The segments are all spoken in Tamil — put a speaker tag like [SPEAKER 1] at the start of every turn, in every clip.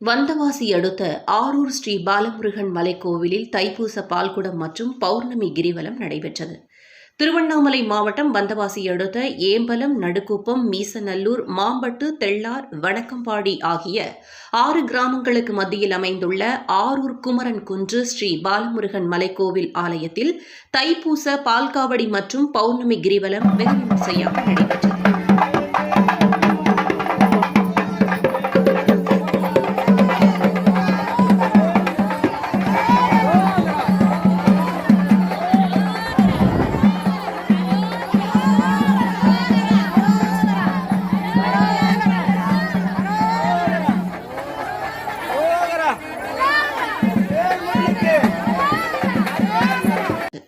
[SPEAKER 1] வந்தவாசி அடுத்த ஆரூர் ஸ்ரீ பாலமுருகன் மலைக்கோவிலில் தைப்பூச பால்குடம் மற்றும் பௌர்ணமி கிரிவலம் நடைபெற்றது. திருவண்ணாமலை மாவட்டம் வந்தவாசி அடுத்த ஏம்பலம் நடுக்குப்பம் மீசநல்லூர் மாம்பட்டு தெள்ளார் வணக்கம்பாடி ஆகிய ஆறு கிராமங்களுக்கு மத்தியில் அமைந்துள்ள ஆரூர் குமரன் குன்று ஸ்ரீ பாலமுருகன் மலைக்கோவில் ஆலயத்தில் தைப்பூச பால்காவடி மற்றும் பௌர்ணமி கிரிவலம் வெகு விமர்சையாக நடைபெற்றது.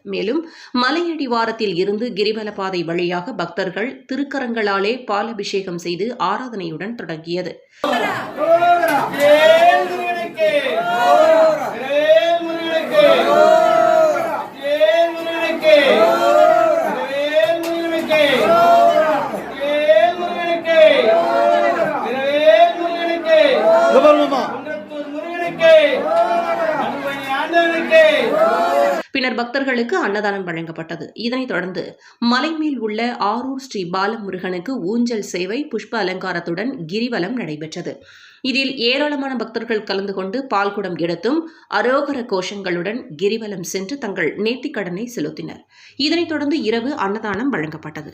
[SPEAKER 1] மேலும் மலையடிவாரத்தில் இருந்து கிரிவல பாதை வழியாக பக்தர்கள் திருக்கரங்களாலே பாலபிஷேகம் செய்து ஆராதனையுடன் தொடங்கியது.
[SPEAKER 2] முருகனுக்கு வேல் முருகனுக்கு. வேல் முருகனுக்கு வேல் முருகனுக்கு வேல் முருகனுக்கு வேல் முருகனுக்கு குன்றத்தூர் முருகனுக்கு அன்பனை ஆண்டவனுக்கு
[SPEAKER 1] பின்னர் பக்தர்களுக்கு அன்னதானம் வழங்கப்பட்டது. இதனைத் தொடர்ந்து மலைமேல் உள்ள ஆரூர் ஸ்ரீ பாலமுருகனுக்கு ஊஞ்சல் சேவை புஷ்ப அலங்காரத்துடன் கிரிவலம் நடைபெற்றது. இதில் ஏராளமான பக்தர்கள் கலந்து கொண்டு பால்குடம் எடுத்தும் அரோகர கோஷங்களுடன் கிரிவலம் சென்று தங்கள் நேர்த்திக்கடனை செலுத்தினர். இதனைத் தொடர்ந்து இரவு அன்னதானம் வழங்கப்பட்டது.